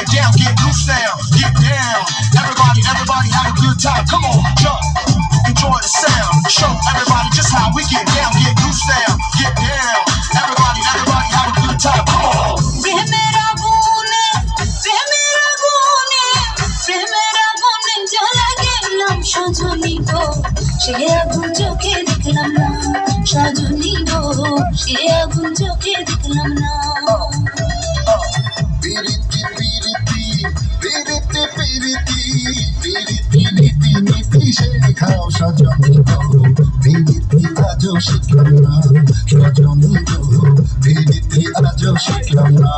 get down, get loose now, get down. Everybody, everybody have a good time. Come on, jump, enjoy the sound. Show everybody just how we get down, get loose now, get down. Everybody, everybody have a good time. Come on. Sajani গো সে আগুন চোখে দেখলাম না সজনী গো সে আগুন চোখে দেখলাম না সজনী গো পিরিতি আজও শিখলাম না রজনী গো বিদিতি আজও শিখলাম না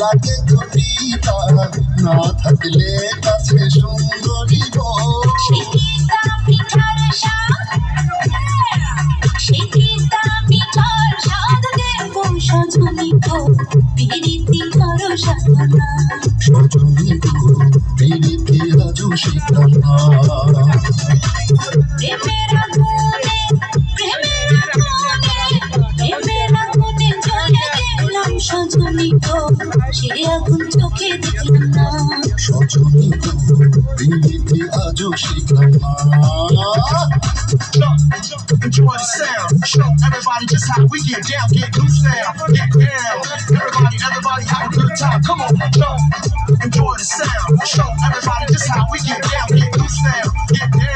লাগে না থাকলে কাছে সুন্দরী জ্বলে গেলাম সজনী গো সে আগুন চোখে দেখলাম do shit like Look, you understand? Show everybody just how we get down, get loose now, get down. Everybody, everybody have a good time. Come on, Jump! enjoy the sound. Show everybody just how we get down, get loose now, get down.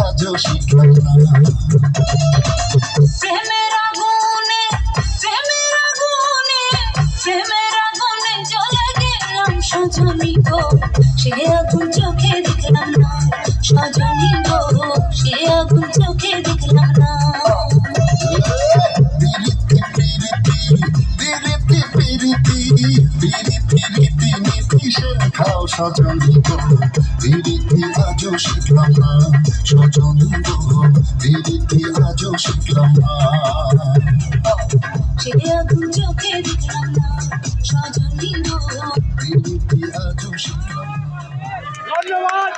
আজও শিখলাম না প্রেমের আগুনে প্রেমের আগুনে প্রেমের আগুনে জ্বলে গেলাম সে আগুন চোখে দেখলাম না সজনী গো সে আগুন চোখে সজনী গো পিরিতি আজও শিখলাম না সজনী গো পিরিতি আজও শিখলাম না চোখে দেখলাম না সজনী গো পিরিতি আজও শিখলাম ধন্যবাদ।